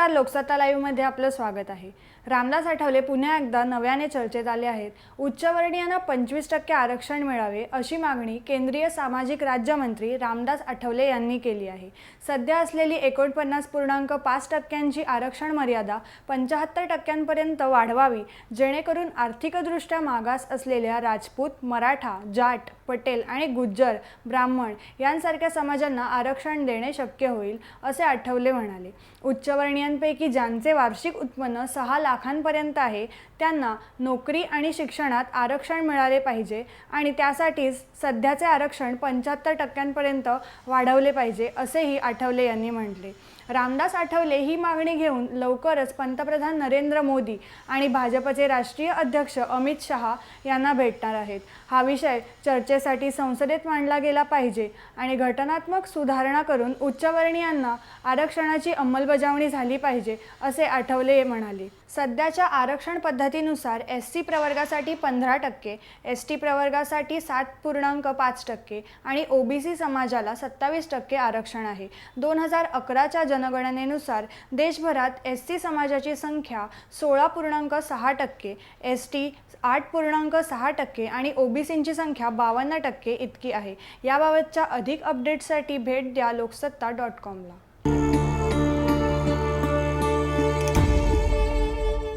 नमस्कार लोकसत्ता लाईव्हमध्ये आपलं स्वागत आहे. रामदास आठवले पुन्हा एकदा नव्याने चर्चेत आले आहेत. उच्चवर्णीयांना पंचवीस टक्के आरक्षण मिळावे अशी मागणी केंद्रीय सामाजिक राज्यमंत्री रामदास आठवले यांनी केली आहे. सध्या असलेली एकोणपन्नास पूर्णांक पाच टक्क्यांची आरक्षण मर्यादा पंचाहत्तर टक्क्यांपर्यंत वाढवावी जेणेकरून आर्थिकदृष्ट्या मागास असलेल्या राजपूत मराठा जाट पटेल आणि गुज्जर ब्राह्मण यांसारख्या समाजांना आरक्षण देणे शक्य होईल असे आठवले म्हणाले. उच्चवर्णीय उच्चवर्णीयांपैकी ज्यांचे वार्षिक उत्पन्न सहा लाखांपर्यंत आहे त्यांना नोकरी आणि शिक्षणात आरक्षण मिळाले पाहिजे आणि त्यासाठीच सध्याचे आरक्षण पंच्याहत्तर टक्क्यांपर्यंत वाढवले पाहिजे असेही आठवले यांनी म्हटले. रामदास आठवले ही मागणी घेऊन लवकरच पंतप्रधान नरेंद्र मोदी आणि भाजपचे राष्ट्रीय अध्यक्ष अमित शहा यांना भेटणार आहेत. हा विषय चर्चेसाठी संसदेत मांडला गेला पाहिजे आणि घटनात्मक सुधारणा करून उच्चवर्णीयांना आरक्षणाची अंमलबजावणी झाली पाहिजे असे आठवले म्हणाले. सध्याच्या आरक्षण पद्धतीनुसार एस सी प्रवर्गासाठी पंधरा टक्के एस टी प्रवर्गासाठी सात पूर्णांक पाच टक्के आणि ओ बी सी समाजाला सत्तावीस टक्के आरक्षण आहे. दोन हजार अकराच्या जनगणनेनुसार देशभरात एस सी समाजाची संख्या सोळा पूर्णांक सहा टक्के एस टी आठ पूर्णांक सहा टक्के आणि ओ बी सींची संख्या बावन्न टक्के इतकी आहे. याबाबतच्या अधिक अपडेट्ससाठी भेट द्या लोकसत्ता डॉट कॉमला.